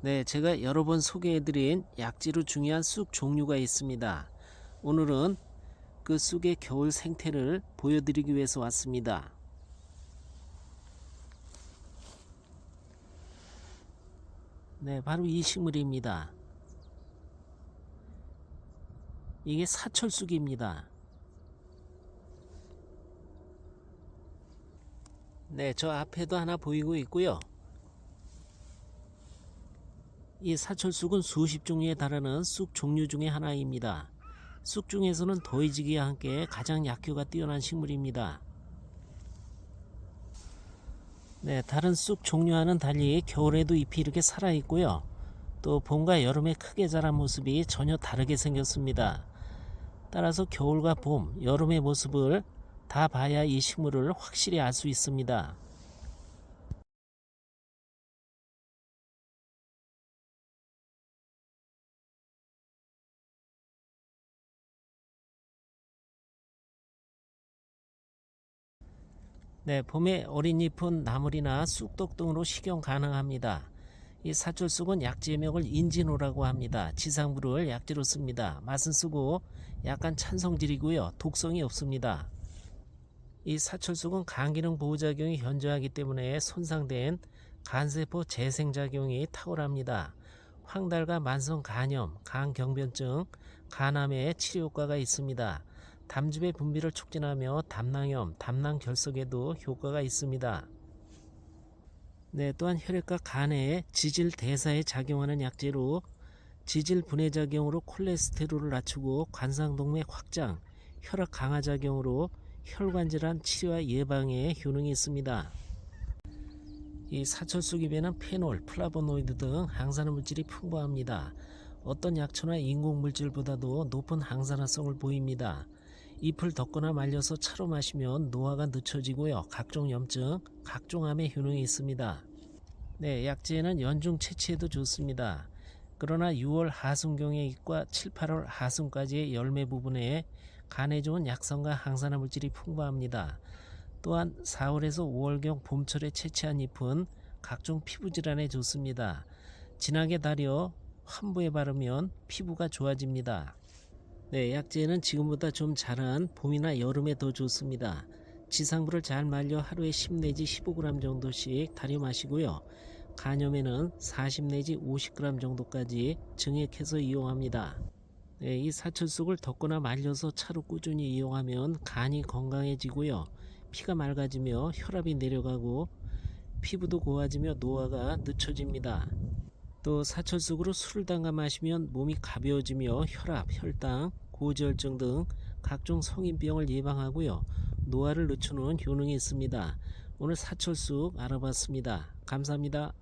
네, 제가 여러 번 소개해드린 약재로 중요한 쑥 종류가 있습니다. 오늘은 그 쑥의 겨울 생태를 보여드리기 위해서 왔습니다. 네, 바로 이 식물입니다. 이게 사철쑥입니다. 네, 저 앞에도 하나 보이고 있고요. 이 사철쑥은 수십 종류에 달하는 쑥 종류 중의 하나입니다. 쑥 중에서는 더위지기와 함께 가장 약효가 뛰어난 식물입니다. 네, 다른 쑥 종류와는 달리 겨울에도 잎이 이렇게 살아 있고요. 또 봄과 여름에 크게 자란 모습이 전혀 다르게 생겼습니다. 따라서 겨울과 봄, 여름의 모습을 다 봐야 이 식물을 확실히 알 수 있습니다. 네, 봄에 어린 잎은 나물이나 쑥떡 등으로 식용 가능합니다. 이 사철쑥은 약재명을 인진호라고 합니다. 지상부를 약재로 씁니다. 맛은 쓰고 약간 찬성질이고요. 독성이 없습니다. 이 사철쑥은 간기능 보호작용이 현저하기 때문에 손상된 간세포 재생작용이 탁월합니다. 황달과 만성 간염, 간경변증, 간암의 치료 효과가 있습니다. 담즙의 분비를 촉진하며 담낭염, 담낭 결석에도 효과가 있습니다. 네, 또한 혈액과 간의 지질 대사에 작용하는 약재로 지질 분해 작용으로 콜레스테롤을 낮추고 관상동맥 확장, 혈압 강화 작용으로 혈관 질환 치료와 예방에 효능이 있습니다. 이 사철쑥잎에는 페놀, 플라보노이드 등 항산화 물질이 풍부합니다. 어떤 약초나 인공 물질보다도 높은 항산화성을 보입니다. 잎을 덮거나 말려서 차로 마시면 노화가 늦춰지고요. 각종 염증, 각종 암에 효능이 있습니다. 네, 약재는 연중 채취해도 좋습니다. 그러나 6월 하순경의 잎과 7, 8월 하순까지의 열매 부분에 간에 좋은 약성과 항산화 물질이 풍부합니다. 또한 4월에서 5월경 봄철에 채취한 잎은 각종 피부 질환에 좋습니다. 진하게 다려 환부에 바르면 피부가 좋아집니다. 네, 약재는 지금보다 좀 자란 봄이나 여름에 더 좋습니다. 지상부를 잘 말려 하루에 10 내지 15g 정도씩 달여 마시고요. 간염에는 40 내지 50g 정도까지 증액해서 이용합니다. 네, 이 사철쑥을 덮거나 말려서 차로 꾸준히 이용하면 간이 건강해지고요. 피가 맑아지며 혈압이 내려가고 피부도 고와지며 노화가 늦춰집니다. 또 사철쑥으로 술을 담가 마시면 몸이 가벼워지며 혈압, 혈당, 고지혈증 등 각종 성인병을 예방하고요. 노화를 늦추는 효능이 있습니다. 오늘 사철쑥 알아봤습니다. 감사합니다.